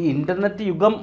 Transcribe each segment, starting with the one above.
Internet യുഗം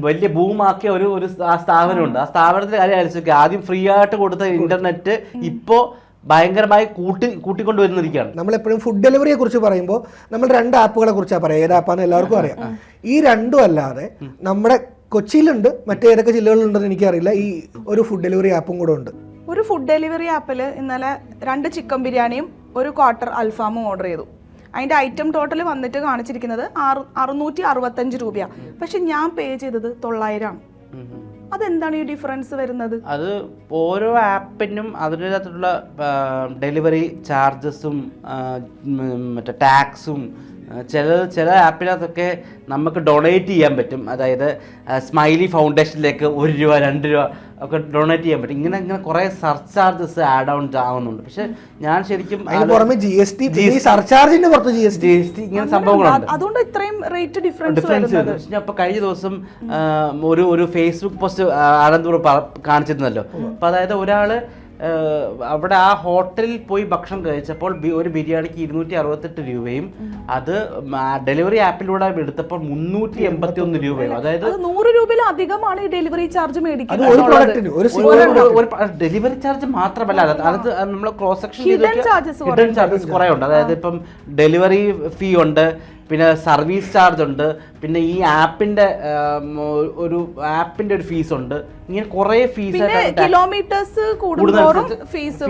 വലിയ ഭൂമാക്കിയ ഒരു ഒരു സ്ഥാപനമുണ്ട്. ആ സ്ഥാപനത്തിന്റെ കാര്യം ആലോചിക്കുക ആദ്യം ഫ്രീ ആയിട്ട് കൊടുത്ത ഇന്റർനെറ്റ് ഇപ്പോ ഭയങ്കരമായി കൂട്ടി കൂട്ടിക്കൊണ്ടുവരുന്നിരിക്കുകയാണ് നമ്മളെപ്പോഴും ഫുഡ് ഡെലിവറിയെ കുറിച്ച് പറയുമ്പോൾ നമ്മൾ രണ്ട് ആപ്പുകളെ കുറിച്ചാണ് പറയുക ഏത് ആപ്പാന്ന് എല്ലാവർക്കും അറിയാം. ഈ രണ്ടും അല്ലാതെ നമ്മുടെ കൊച്ചിയിലുണ്ട് മറ്റേതൊക്കെ ജില്ലകളിലുണ്ടെന്ന് എനിക്കറിയില്ല. ഈ ഒരു ഫുഡ് ഡെലിവറി ആപ്പും കൂടെ ഉണ്ട്. ഒരു ഫുഡ് ഡെലിവറി ആപ്പിൽ ഇന്നലെ രണ്ട് ചിക്കൻ ബിരിയാണിയും ഒരു ക്വാർട്ടർ അൽഫാമും ഓർഡർ ചെയ്തു. അതിന്റെ ഐറ്റം ടോട്ടൽ വന്നിട്ട് കാണിച്ചിരിക്കുന്നത് ആറ് അറുന്നൂറ്റി അറുപത്തഞ്ച് രൂപയാണ് പക്ഷെ ഞാൻ പേ ചെയ്തത് തൊള്ളായിരമാണ് ഉം. അതെന്താണ് ഈ ഡിഫറൻസ് വരുന്നത്? അത് ഓരോ ആപ്പിനും അതിന്റെതായിട്ടുള്ള ഡെലിവറി ചാർജസും മറ്റേ ടാക്സും ചില ചില ആപ്പിനകത്തൊക്കെ നമുക്ക് ഡൊണേറ്റ് ചെയ്യാൻ പറ്റും. അതായത് സ്മൈലി ഫൗണ്ടേഷനിലേക്ക് ഒരു രൂപ രണ്ട് രൂപ ഒക്കെ ഡൊണേറ്റ് ചെയ്യാൻ പറ്റും. ഇങ്ങനെ ഇങ്ങനെ കുറേ സർചാർജസ് ആഡ് ഓൺ ആവുന്നുണ്ട്. പക്ഷെ ഞാൻ ശരിക്കും അതിന് പുറമെ ജി എസ് ടി ഈ സർചാർജിന്റെ പുറത്ത് G S T G S T ഇങ്ങനെ സംഭവങ്ങളുണ്ട് അതുകൊണ്ട് ഇത്രയും റേറ്റ് ഡിഫറൻസ് ഡിഫറൻസ് വരുന്നത്. വരുന്നത് പക്ഷെ അപ്പൊ കഴിഞ്ഞ ദിവസം ഒരു ഒരു ഫേസ്ബുക്ക് പോസ്റ്റ് ആനന്ദപുരം കാണിച്ചിരുന്നല്ലോ. അപ്പൊ അതായത് ഒരാൾ ആ, അവിടെ ആ ഹോട്ടലിൽ പോയി ഭക്ഷണം കഴിച്ചപ്പോൾ ഒരു ബിരിയാണിക്ക് ഇരുന്നൂറ്റി അറുപത്തെട്ട് രൂപയും അത് ഡെലിവറി ആപ്പിലൂടെ എടുത്തപ്പോൾ മുന്നൂറ്റി എൺപത്തി ഒന്ന് രൂപയും അതായത് അത് നൂറ് രൂപയിലധികമാണ് ഈ ഡെലിവറി ചാർജ് മേടിക്കുന്നത്. ഒരു പ്രോഡക്റ്റിന് ഒരു ഒരു ഡെലിവറി ചാർജ് മാത്രമല്ല അത് നമ്മൾ ക്രോസ് സെക്ഷൻ ചാർജസ് കുറെ ഉണ്ട് അതായത് ഇപ്പം ഡെലിവറി ഫീ ഉണ്ട് പിന്നെ സർവീസ് ചാർജ് ഉണ്ട് പിന്നെ ഈ ആപ്പിന്റെ ഒരു ആപ്പിന്റെ ഒരു ഫീസ് ഉണ്ട് ഇങ്ങനെ കുറേ ഫീസ് കിലോമീറ്റേഴ്സ് കൂടുതലും ഫീസ്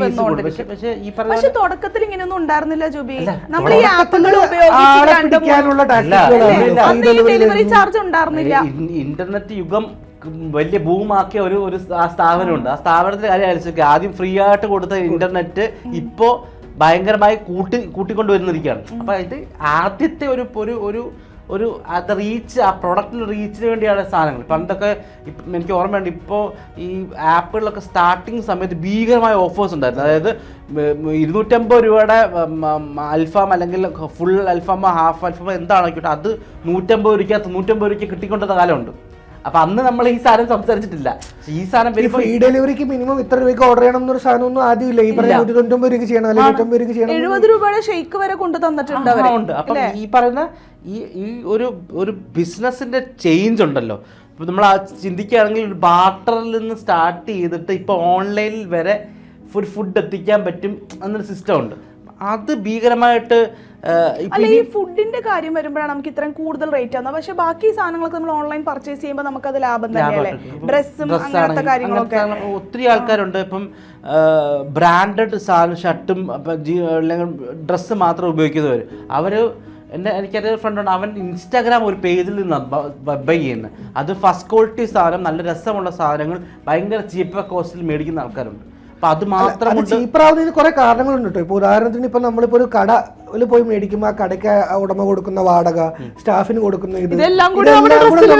പക്ഷേ തുടക്കത്തിൽ ഇങ്ങനെയൊന്നും ഉണ്ടായിരുന്നില്ല ജുബി. നമ്മൾ ഈ ആപ്പുകൾ ഡെലിവറി ചാർജ് ഉണ്ടായിരുന്നില്ല. ഇന്റർനെറ്റ് യുഗം വലിയ ഭൂമാക്കിയ ഒരു ഒരു സ്ഥാപനമുണ്ട്. ആ സ്ഥാപനത്തിന്റെ കാര്യം ആലോചിക്കുക ആദ്യം ഫ്രീ ആയിട്ട് കൊടുത്ത ഇന്റർനെറ്റ് ഇപ്പോ ഭയങ്കരമായി കൂട്ടി കൂട്ടിക്കൊണ്ടുവരുന്നിരിക്കുകയാണ്. അപ്പൊ ഇത് ആദ്യത്തെ ഒരു ഒരു ഒരു ഒരു അത് റീച്ച് ആ പ്രൊഡക്റ്റിന് റീച്ചിന് വേണ്ടിയാണ് സാധനങ്ങൾ. പണ്ടൊക്കെ ഇപ്പം എനിക്ക് ഓർമ്മയുണ്ട് ഇപ്പോൾ ഈ ആപ്പുകളിലൊക്കെ സ്റ്റാർട്ടിങ് സമയത്ത് ഭീകരമായ ഓഫേഴ്സ് ഉണ്ടായിരുന്നു. അതായത് ഇരുന്നൂറ്റമ്പത് രൂപയുടെ അൽഫാം അല്ലെങ്കിൽ ഫുൾ അൽഫാമോ ഹാഫ് അൽഫാമോ എന്താണെങ്കിൽ അത് നൂറ്റമ്പത് രൂപയ്ക്ക് തൊണ്ണൂറ്റമ്പത് രൂപയ്ക്ക് കിട്ടിക്കൊണ്ടിരുന്ന കാലമുണ്ട്. അപ്പൊ അന്ന് നമ്മൾ ഈ സാധനം സംസാരിച്ചിട്ടില്ല. ഈ സാധനം ഈ ഫ്രീ ഡെലിവറിക്ക് മിനിമം ഇത്ര രൂപയ്ക്ക് ഓർഡർ ചെയ്യണം എന്നൊരു സാധനം ഒന്നും ആദ്യം ഇല്ല ഈ പറഞ്ഞ നൂറ്റി തൊണ്ണൂറ്റൊമ്പത് രൂപയ്ക്ക് ചെയ്യണം അല്ലെങ്കിൽ നൂറ്റമ്പത് രൂപയ്ക്ക് ചെയ്യണം എഴുപത് രൂപയുടെ ഷെയ്ക്ക് വരെ കൊണ്ട് തന്നിട്ടുണ്ട് അപ്പൊ അവർ. ഉണ്ട്. അപ്പം ഈ പറയുന്ന ഈ ഈ ഒരു ഒരു ബിസിനസിന്റെ ചേഞ്ച് ഉണ്ടല്ലോ. ഇപ്പൊ നമ്മൾ ആ ചിന്തിക്കുകയാണെങ്കിൽ ഒരു ബാർട്ടറിൽ നിന്ന് സ്റ്റാർട്ട് ചെയ്തിട്ട് ഇപ്പൊ ഓൺലൈനിൽ വരെ ഫുഡ് ഫുഡ് എത്തിക്കാൻ പറ്റും എന്നൊരു സിസ്റ്റം ഉണ്ട്. അത് ഭീകരമായിട്ട് അല്ല ഈ ഫുഡിന്റെ കാര്യം വരുമ്പോഴാണ് നമുക്ക് ഇത്രയും കൂടുതൽ റേറ്റ് ആവുന്നത്. പക്ഷെ ബാക്കി സാധനങ്ങളൊക്കെ നമ്മൾ ഓൺലൈൻ പർച്ചേസ് ചെയ്യുമ്പോൾ നമുക്ക് അത് ലാഭം തന്നെയല്ലേ? ഡ്രസ്സും അങ്ങനത്തെ കാര്യങ്ങളൊക്കെ. ഒത്തിരി ആൾക്കാരുണ്ട്. ഇപ്പം ബ്രാൻഡഡ് സാധനം ഷർട്ടും അല്ലെങ്കിൽ ഡ്രസ്സ് മാത്രം ഉപയോഗിക്കുന്നവർ. അവർ എന്റെ ഫ്രണ്ട് ഉണ്ട്. അവൻ ഇൻസ്റ്റാഗ്രാം ഒരു പേജിൽ നിന്ന് ബൈ ചെയ്യുന്നത് അത് ഫസ്റ്റ് ക്വാളിറ്റി സാധനം നല്ല രസമുള്ള സാധനങ്ങൾ ഭയങ്കര ചീപ്പ് കോസ്റ്റിൽ മേടിക്കുന്ന ആൾക്കാരുണ്ട്. അപ്പം അത് മാത്രം ചീപ്പറാവുന്നതിന് കുറെ കാരണങ്ങളുണ്ട് കേട്ടോ. ഇപ്പൊ ഉദാഹരണത്തിന് ഇപ്പൊ നമ്മളിപ്പോ ഒരു കടയിൽ പോയി മേടിക്കുമ്പോൾ ആ കടയ്ക്ക് ഉടമ കൊടുക്കുന്ന വാടക സ്റ്റാഫിന് കൊടുക്കുന്ന ഇത് ഇതെല്ലാം കൂടി നമ്മുടെ ഡ്രസ്സിൽ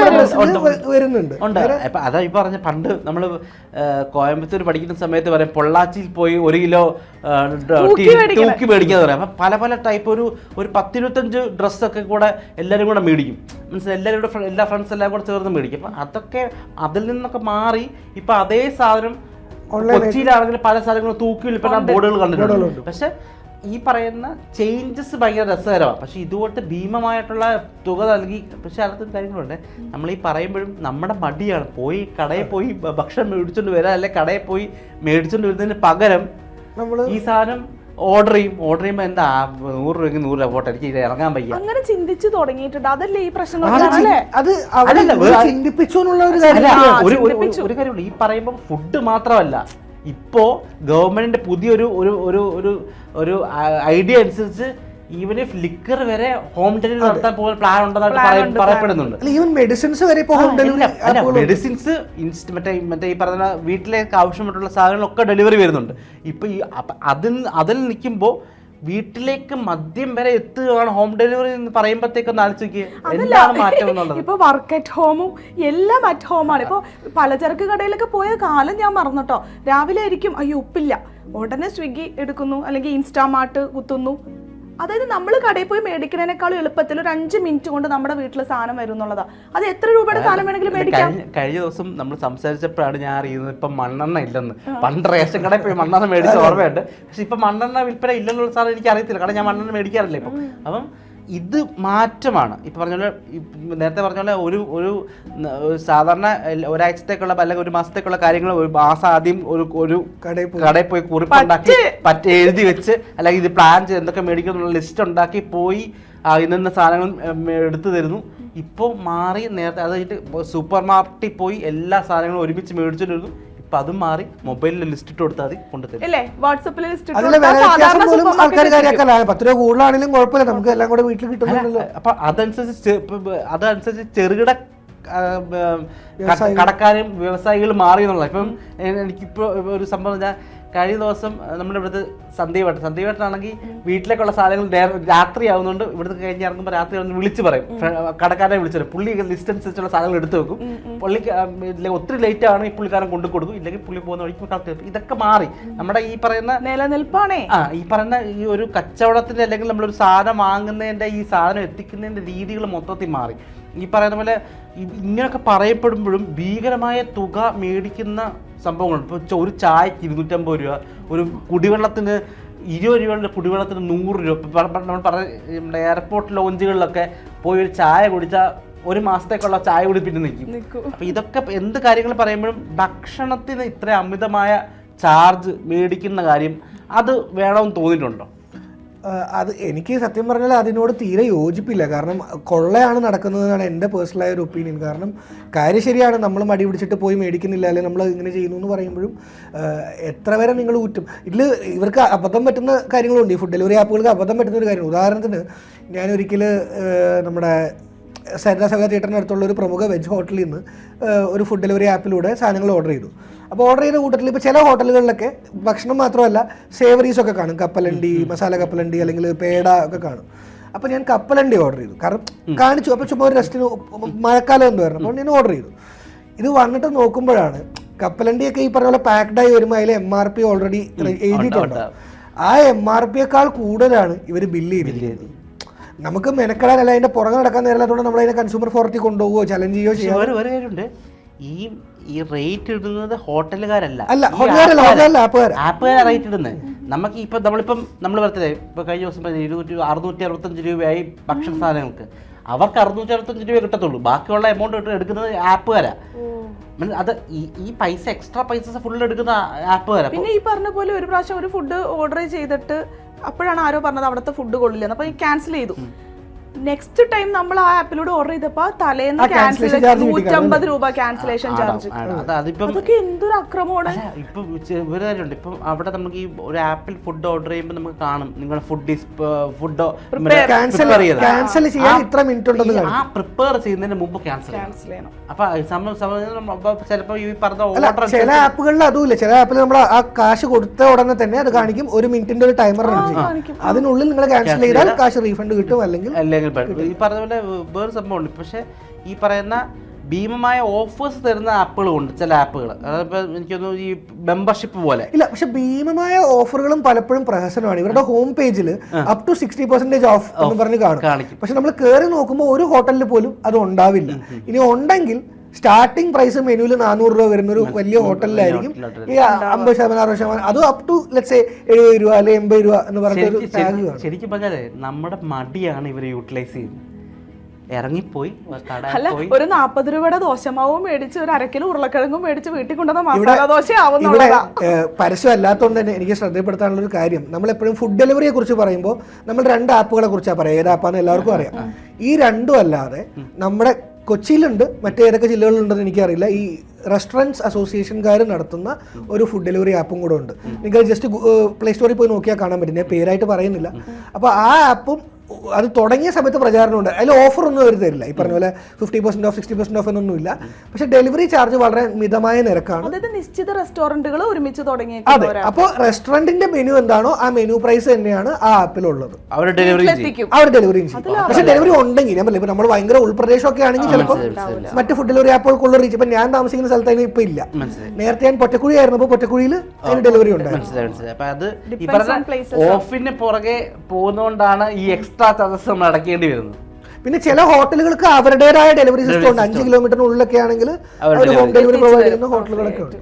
വരുന്നുണ്ട്. ഉണ്ട്. ഇപ്പൊ അതാ ഈ പറഞ്ഞ പണ്ട് നമ്മൾ കോയമ്പത്തൂർ പഠിക്കുന്ന സമയത്ത് പറയാം പൊള്ളാച്ചിയിൽ പോയി ഒരു കിലോ തൂക്കി മേടിക്കാന്ന് പറയാം. അപ്പൊ പല പല ടൈപ്പ് ഒരു ഒരു പത്തിരുപത്തഞ്ച് ഡ്രസ്സൊക്കെ കൂടെ എല്ലാവരും കൂടെ മേടിക്കും. മീൻസ് എല്ലാവരും കൂടെ എല്ലാ ഫ്രണ്ട്സ് എല്ലാം കൂടെ ചേർന്ന് മേടിക്കും. അപ്പൊ അതൊക്കെ അതിൽ നിന്നൊക്കെ മാറി ഇപ്പൊ അതേ സാധനം കൊച്ചിയിലാണെങ്കിൽ പല സ്ഥലങ്ങളും തൂക്കി വിൽപ്പന ബോർഡുകൾ കണ്ടിട്ടുണ്ട്. പക്ഷെ ഈ പറയുന്ന ചേഞ്ചസ് ഭയങ്കര രസകരമാണ്. പക്ഷെ ഇതുപോലത്തെ ഭീമമായിട്ടുള്ള തുക നൽകി പക്ഷെ അതിനകത്ത് കാര്യങ്ങളുണ്ട് നമ്മൾ ഈ പറയുമ്പോഴും നമ്മുടെ മടിയാണ്. പോയി കടയിൽ പോയി ഭക്ഷണം മേടിച്ചോണ്ട് വരാം. അല്ലെ കടയിൽ പോയി മേടിച്ചോണ്ട് വരുന്നതിന് പകരം ഈ സാധനം ഓർഡർ ചെയ്യും. ഓർഡർ ചെയ്യുമ്പോൾ എന്താ നൂറ് രൂപയ്ക്ക് നൂറ് രൂപ പോട്ടെ എനിക്ക് ഇറങ്ങാൻ വയ്യ. അങ്ങനെ ചിന്തിച്ചു തുടങ്ങിയിട്ടുണ്ട്. അതല്ലേ ഈ പ്രശ്നം അത് ചി- അല്ലേ? അത് അവിടെ അതല്ല, ഇത് വേറെ- ചിന്തിപ്പിച്ചു എന്നുള്ള ഒരു കാര്യം ഒരു ഒരു- ഒരു- ഒരു കാര്യമുള്ളൂ. ഈ പറയുമ്പോൾ ഫുഡ് മാത്രമല്ല. ഇപ്പോ ഗവൺമെന്റിന്റെ പുതിയൊരു ഒരു ഒരു ഒരു ഒരു ഐഡിയ അനുസരിച്ച് ഈവന് ലിക്കർ വരെ ഹോം ഡെലിവറി നടത്താൻ പോകാൻ പ്ലാൻ ഉണ്ടെന്നായിട്ട് പറയ- പറയപ്പെടുന്നുണ്ട്. അല്ല ഈവൻ മെഡിസിൻസ് വരെ ഇപ്പോൾ ഹോം ഡെലിവറി മെഡിസിൻസ് ഇൻസ്റ്റ് മറ്റേ മറ്റേ ഈ പറഞ്ഞ വീട്ടിലേക്ക് ആവശ്യമായിട്ടുള്ള സാധനങ്ങളൊക്കെ ഡെലിവറി വരുന്നുണ്ട്. ഇപ്പൊ ഈ അതിൽ അതിൽ നിൽക്കുമ്പോൾ വീട്ടിലേക്ക് മദ്യം വരെ എത്തുകയാണ് ഹോം ഡെലിവറി എന്ന് പറയുമ്പോഴത്തേക്കൊന്ന് ആലോചിക്കുക എന്താണ് മാറ്റം എന്നുള്ളത്? ഇപ്പൊ വർക്ക് അറ്റ് ഹോമും എല്ലാം അറ്റ് ഹോമാണ് ഇപ്പൊ പലചരക്ക് കടയിലൊക്കെ പോയ കാലം ഞാൻ മറന്നുട്ടോ. രാവിലെ ആയിരിക്കും അയ്യോ ഉപ്പില്ല. ഉടനെ സ്വിഗ്ഗി എടുക്കുന്നു അല്ലെങ്കിൽ ഇൻസ്റ്റാമാർട്ട് കുത്തുന്നു. അതായത് നമ്മൾ കടയിൽ പോയി മേടിക്കുന്നതിനേക്കാളും എളുപ്പത്തിൽ ഒരു അഞ്ച് മിനിറ്റ് കൊണ്ട് നമ്മുടെ വീട്ടിൽ സാധനം വരും എന്നുള്ളതാ. അത് എത്ര രൂപയുടെ സാധനം വേണമെങ്കിലും മേടിക്കാം? കഴിഞ്ഞ കഴിഞ്ഞ ദിവസം നമ്മൾ സംസാരിച്ചപ്പോഴാണ് ഞാൻ അറിയുന്നത് ഇപ്പൊ മണ്ണെണ്ണ ഇല്ലെന്ന്. പണ്ട് റേഷൻ കടയിൽ പോയി മണ്ണെണ്ണ മേടിച്ച ഓർമ്മയുണ്ട്. പക്ഷെ ഇപ്പൊ മണ്ണെണ്ണ വിൽപ്പന ഇല്ലെന്നുള്ള സാധനം എനിക്ക് അറിയത്തില്ല കാരണം ഞാൻ മണ്ണെണ്ണ മേടിക്കാറില്ല ഇപ്പം. അപ്പം ഇത് മാറ്റമാണ്. ഇപ്പോൾ പറഞ്ഞ പോലെ നേരത്തെ പറഞ്ഞ പോലെ ഒരു ഒരു സാധാരണ ഒരാഴ്ചത്തേക്കുള്ള അല്ലെങ്കിൽ ഒരു മാസത്തേക്കുള്ള കാര്യങ്ങൾ ഒരു മാസം ആദ്യം ഒരു ഒരു കടയിൽ പോയി. കടയിൽ പോയി കുറിപ്പുണ്ടാക്കി പറ്റ എഴുതി വെച്ച് അല്ലെങ്കിൽ ഇത് പ്ലാൻ ചെയ്ത് എന്തൊക്കെ മേടിക്കണം എന്നുള്ള ലിസ്റ്റ് ഉണ്ടാക്കി പോയി ഇന്ന സാധനങ്ങൾ എടുത്തു തരുന്നു. ഇപ്പോൾ മാറി നേരത്തെ അത് കഴിഞ്ഞിട്ട് സൂപ്പർ മാർക്കറ്റിൽ പോയി എല്ലാ സാധനങ്ങളും ഒരുമിച്ച് മേടിച്ചിട്ട് വരുന്നു ഇപ്പം അതും മാറി മൊബൈലിൽ ലിസ്റ്റ് ഇട്ട് കൊടുത്താൽ മതി കൊണ്ടുതരും വാട്സപ്പിൽ ലിസ്റ്റ് അതിലെ വില വ്യത്യാസം പോലും ആൾക്കാർ കാര്യമാക്കല്ല. പത്ത് രൂപ കൂടുതലാണെങ്കിലും കുഴപ്പമില്ല. നമുക്ക് എല്ലാം കൂടെ വീട്ടിൽ കിട്ടുന്നുണ്ടല്ലോ. അപ്പൊ അതനുസരിച്ച് അതനുസരിച്ച് ചെറുകിട കടക്കാരും വ്യവസായികളും മാറി എന്നുള്ളത്. ഇപ്പം എനിക്കിപ്പോൾ എനിക്കിപ്പോ ഒരു സംഭവം ഞാൻ കഴിഞ്ഞ ദിവസം നമ്മുടെ ഇവിടുത്തെ സന്ധ്യവട്ടം സന്ധ്യവട്ടനാണെങ്കിൽ വീട്ടിലേക്കുള്ള സാധനങ്ങൾ രാത്രി ആവുന്നതുകൊണ്ട് ഇവിടുത്തെ കഴിഞ്ഞ് ഇറങ്ങുമ്പോൾ രാത്രി ഒന്ന് വിളിച്ച് പറയും. കടക്കാരനെ വിളിച്ചു പറയും. പുള്ളി ലിസ്റ്റ് അനുസരിച്ചുള്ള സാധനങ്ങൾ എടുത്തു വെക്കും. പുള്ളിക്ക് ഒത്തിരി ലേറ്റ് ആണ് ഈ പുള്ളിക്കാരൻ കൊണ്ടു കൊടുക്കും. ഇല്ലെങ്കിൽ പുള്ളി പോകുന്ന വഴിക്ക് കറക്റ്റ് ഇതൊക്കെ മാറി. നമ്മുടെ ഈ പറയുന്ന നിലനിൽപ്പാണേ. ആ ഈ പറയുന്ന ഈ ഒരു കച്ചവടത്തിന്റെ അല്ലെങ്കിൽ നമ്മളൊരു സാധനം വാങ്ങുന്നതിന്റെ ഈ സാധനം എത്തിക്കുന്നതിന്റെ രീതികൾ മൊത്തത്തിൽ മാറി. ഈ പറയുന്ന പോലെ ഇങ്ങനെയൊക്കെ പറയപ്പെടുമ്പോഴും ഭീകരമായ തുക മേടിക്കുന്ന സംഭവങ്ങൾ ഇപ്പോൾ ഒരു ചായക്ക് ഇരുന്നൂറ്റമ്പത് രൂപ ഒരു കുടിവെള്ളത്തിന് ഇരുപത് രൂപയുടെ കുടിവെള്ളത്തിന് നൂറ് രൂപ. നമ്മൾ പറഞ്ഞ നമ്മുടെ എയർപോർട്ട് ലോഞ്ചുകളിലൊക്കെ പോയി ഒരു ചായ കുടിച്ചാൽ ഒരു മാസത്തേക്കുള്ള ചായ കൂടി പിന്നെ നിൽക്കും അപ്പം ഇതൊക്കെ എന്ത് കാര്യങ്ങൾ പറയുമ്പോഴും ഭക്ഷണത്തിന് ഇത്ര അമിതമായ ചാർജ് മേടിക്കുന്ന കാര്യം അത് വേണമെന്ന് തോന്നിയിട്ടുണ്ടോ? അത് എനിക്ക് സത്യം പറഞ്ഞാൽ അതിനോട് തീരെ യോജിപ്പില്ല. കാരണം കൊള്ളയാണ് നടക്കുന്നതെന്നാണ് എന്റെ പേഴ്സണലായ ഒരു ഒപ്പീനിയൻ കാരണം കാര്യം ശരിയാണ് നമ്മൾ മടി പിടിച്ചിട്ട് പോയി മേടിക്കുന്നില്ല അല്ലെങ്കിൽ നമ്മൾ ഇങ്ങനെ ചെയ്യുന്നു എന്ന് പറയുമ്പോഴും എത്ര വരെ നിങ്ങൾ ഊറ്റും? ഇതിൽ ഇവർക്ക് അബദ്ധം പറ്റുന്ന കാര്യങ്ങളുണ്ട്. ഈ ഫുഡ് ഡെലിവറി ആപ്പുകൾക്ക് അബദ്ധം പറ്റുന്ന ഒരു കാര്യം ഉദാഹരണത്തിന് ഞാൻ ഒരിക്കൽ നമ്മുടെ സരിത സഹ തിയേറ്ററിന് അടുത്തുള്ള ഒരു പ്രമുഖ വെജ് ഹോട്ടലിൽ നിന്ന് ഒരു ഫുഡ് ഡെലിവറി ആപ്പിലൂടെ സാധനങ്ങൾ ഓർഡർ ചെയ്തു. അപ്പോൾ ഓർഡർ ചെയ്ത കൂട്ടത്തിൽ ഇപ്പോൾ ചില ഹോട്ടലുകളിലൊക്കെ ഭക്ഷണം മാത്രമല്ല സേവറീസ് ഒക്കെ കാണും. കപ്പലണ്ടി മസാല കപ്പലണ്ടി അല്ലെങ്കിൽ പേട ഒക്കെ കാണും. അപ്പോൾ ഞാൻ കപ്പലണ്ടി ഓർഡർ ചെയ്തു. കാരണം കാണിച്ചു അപ്പോൾ ചുമ്മാ ഒരു റെസ്റ്റിന് മഴക്കാലം എന്ന് പറഞ്ഞു. അപ്പോൾ ഞാൻ ഓർഡർ ചെയ്തു. ഇത് വന്നിട്ട് നോക്കുമ്പോഴാണ് കപ്പലണ്ടിയൊക്കെ ഈ പറഞ്ഞ പോലെ പാക്ഡായി വരുമ്പോൾ അതിൽ എം ആർ പി ഓൾറെഡി എഴുതിയിട്ടുണ്ട്? ആ എം ആർ പിയേക്കാൾ കൂടുതലാണ് ഇവർ ബില്ല് ചെയ്തിരിക്കുന്നത്. നമുക്ക് മെനക്കെടാനല്ല അതിന്റെ പുറകെ നടക്കാൻ നേരത്തോടെ നമ്മൾ അതിനെ കൺസ്യൂമർ ഫോറത്തിൽ കൊണ്ടുപോകുകയോ ചലഞ്ച് ചെയ്യുകയോ ചെയ്യാം ഒരു ഒരു കാര്യമുണ്ട്. ഈ ഈ റേറ്റ് ഇടുന്നത് ഹോട്ടലുകാരല്ല. അല്ല ആപ്പുകാരാ. റേറ്റ് ഇടുന്നത്. നമുക്ക് ഇപ്പൊ നമ്മളിപ്പം നമ്മൾ പറഞ്ഞത് ഇപ്പൊ കഴിഞ്ഞ ദിവസം ഇരുന്നൂറ്റി അറുന്നൂറ്റി അറുപത്തഞ്ച് രൂപയായി ഭക്ഷണ സാധനങ്ങൾക്ക്. അവർക്ക് അറുന്നൂറ്റി അറുപത്തഞ്ച് രൂപ കിട്ടത്തുള്ളൂ. ബാക്കിയുള്ള എമൗണ്ട് എടുക്കുന്നത് ആപ്പുകാരാ. അത് ഈ പൈസ എക്സ്ട്രാ പൈസ ഫുൾ എടുക്കുന്ന ആപ്പ് വരെ പിന്നെ ഈ പറഞ്ഞ പോലെ ഒരു പ്രാവശ്യം ഒരു ഫുഡ് ഓർഡർ ചെയ്തിട്ട് അപ്പോഴാണ് ആരോ പറഞ്ഞത് അവിടുത്തെ ഫുഡ് കൊള്ളില്ല അപ്പൊ ഈ ക്യാൻസൽ ചെയ്തു. നെക്സ്റ്റ് ടൈം നമ്മൾ ആ ആപ്പിലൂടെ ഓർഡർ ചെയ്തപ്പോ തലേന്ന് ക്യാൻസൽ നൂറ്റമ്പത് രൂപ ക്യാൻസലേഷൻ ചാർജ് അതൊക്കെ എന്തൊരു അക്രമമാണ്. ഇപ്പൊ ഇപ്പം ചെ- ഒരു കാര്യമുണ്ട്. ഇപ്പം അവിടെ നമുക്ക് ഈ ഒരു ആപ്പിൽ ഫുഡ് ഓർഡർ ചെയ്യുമ്പോൾ നമുക്ക് കാണും. നിങ്ങൾ ഫുഡ് ഫുഡ് ക്യാൻസൽ ക്യാൻസൽ ചെയ്യാൻ ഇത്ര മിനിറ്റ് ഉണ്ടെന്ന് ആ പ്രിപ്പയർ ചെയ്യുന്നതിന് മുമ്പ് ക്യാൻസൽ ചെയ്യണം. അപ്പൊ ചിലപ്പോ ഈ പറഞ്ഞ ഓർഡർ ചില ആപ്പുകളിൽ അതുമില്ല. ചില ആപ്പിൽ നമ്മൾ ആ കാശ് കൊടുത്ത ഉടനെ തന്നെ അത് കാണിക്കും. ഒരു മിനിറ്റിന്റെ ഒരു ടൈമർ അതിനുള്ളിൽ നിങ്ങൾ ക്യാൻസൽ ചെയ്താൽ കാശ് റീഫണ്ട് കിട്ടും. അല്ലെങ്കിൽ അല്ലെങ്കിൽ ഈ പറഞ്ഞ പോലെ വേറെ സംഭവമുണ്ട്. പക്ഷേ ഈ പറയുന്ന ഭീമമായ ഓഫേഴ്സ് തരുന്ന ആപ്പുകളും ഉണ്ട് ചില ആപ്പുകൾ. അതായത് എനിക്ക് ഈ മെമ്പർഷിപ്പ് പോലെ. ഇല്ല പക്ഷെ ഭീമമായ ഓഫറുകളും പലപ്പോഴും പ്രഹസനമാണ്. ഇവരുടെ ഹോം പേജിൽ up to sixty percentage off എന്ന് പറഞ്ഞ് കാണും. പക്ഷെ നമ്മൾ കയറി നോക്കുമ്പോൾ ഒരു ഹോട്ടലിൽ പോലും അത് ഉണ്ടാവില്ല. ഇനി ഉണ്ടെങ്കിൽ സ്റ്റാർട്ടിംഗ് പ്രൈസ് മെനുവിൽ നാനൂറ് രൂപ വരുന്ന ഒരു വലിയ ഹോട്ടലിലായിരിക്കും. ഈ അമ്പത് ശതമാനം അറുപത് ശതമാനം അതും അപ് ടു ലെറ്റ്സ് എഴുപത് രൂപ അല്ലെങ്കിൽ എൺപത് രൂപ എന്ന് പറഞ്ഞ ഒരു ശരിക്കും- ടാഗ് ശരിക്കും- കാണും പറഞ്ഞാലേ നമ്മുടെ മടിയാണ് ഇവർ യൂട്ടിലൈസ് ചെയ്യുന്നത്. ഇറങ്ങിപ്പോയി അല്ല പോയി ഒരു നാപ്പത് രൂപയുടെ ദോശമാവും മേടിച്ച് ഒരു അരക്കിലോ ഉരുളക്കിഴങ്ങും മേടിച്ച് വീട്ടിൽ കൊണ്ടുവന്ന മസാല പരസ്യം അല്ലാത്തതുകൊണ്ട് തന്നെ എനിക്ക് ശ്രദ്ധപ്പെടുത്താനുള്ള ഒരു കാര്യം. നമ്മൾ എപ്പോഴും ഫുഡ് ഡെലിവറിയെ കുറിച്ച് പറയുമ്പോൾ നമ്മൾ രണ്ട് ആപ്പുകളെ കുറിച്ചാണ് പറയുക ഏത് ആപ്പാന്ന് എല്ലാവർക്കും അറിയാം. ഈ രണ്ടും അല്ലാതെ നമ്മുടെ കൊച്ചിയിലുണ്ട്. മറ്റേതൊക്കെ ജില്ലകളിലുണ്ടെന്ന് എനിക്കറിയില്ല. ഈ റെസ്റ്റോറന്റ്സ് അസോസിയേഷൻകാർ നടത്തുന്ന ഒരു ഫുഡ് ഡെലിവറി ആപ്പും കൂടെ ഉണ്ട്. നിങ്ങൾ ജസ്റ്റ് പ്ലേ സ്റ്റോറിൽ പോയി നോക്കിയാൽ കാണാൻ പറ്റും. ഞാൻ പേരായിട്ട് പറയുന്നില്ല. അപ്പോൾ ആ ആപ്പും അത് തുടങ്ങിയ സമയത്ത് പ്രചാരണമുണ്ട്. അതിൽ ഓഫർ ഒന്നും അവർ തരില്ല. ഈ പറഞ്ഞ പോലെ fifty percent off sixty percent off എന്നൊന്നുമില്ല. പക്ഷെ ഡെലിവറി ചാർജ് വളരെ മിതമായ നിരക്കാണ്. അതായത് നിശ്ചിത റെസ്റ്റോറന്റുകൾ ഒരുമിച്ച് തുടങ്ങി അതെ. അപ്പോൾ റെസ്റ്റോറന്റിന്റെ മെനു എന്താണോ ആ മെനു പ്രൈസ് തന്നെയാണ് ആ ആപ്പിലുള്ളത്. അവർ ഡെലിവറി ചെയ്യും. അവർ ഡെലിവറി ചെയ്യും. പക്ഷെ ഡെലിവറി ഉണ്ടെങ്കിൽ ഞാൻ പറഞ്ഞു നമ്മൾ ഭയങ്കര ഉൾപ്രദേശമൊക്കെ ആണെങ്കിൽ ചിലപ്പോൾ മറ്റു ഫുഡ് ഡെലിവറി ആപ്പുകൾക്കുള്ള റീച്ച് ഇപ്പൊ ഞാൻ താമസിക്കുന്ന സ്ഥലത്ത് അതിന് ഇപ്പൊ ഇല്ല. നേരത്തെ ഞാൻ പൊറ്റക്കുഴി ആയിരുന്നപ്പോൾ പൊറ്റക്കുഴിയിൽ അതിന് ഡെലിവറി ഉണ്ടായിരുന്നു. ഓഫിന് പുറകെ പോകുന്നതുകൊണ്ടാണ് ഈ എക്സ്ട്രാ ചാർജസ് നമ്മൾ അടക്കേണ്ടി വരുന്നത് പിന്നെ ചില ഹോട്ടലുകൾക്ക് അവരുടേതായ ഡെലിവറി സിസ്റ്റം ഉണ്ട്. അഞ്ച് കിലോമീറ്ററിനുള്ളിലൊക്കെ ആണെങ്കിൽ ഹോം ഡെലിവറി പ്രൊവൈഡ് ചെയ്യുന്ന ഹോട്ടലുകളൊക്കെ ഉണ്ട്.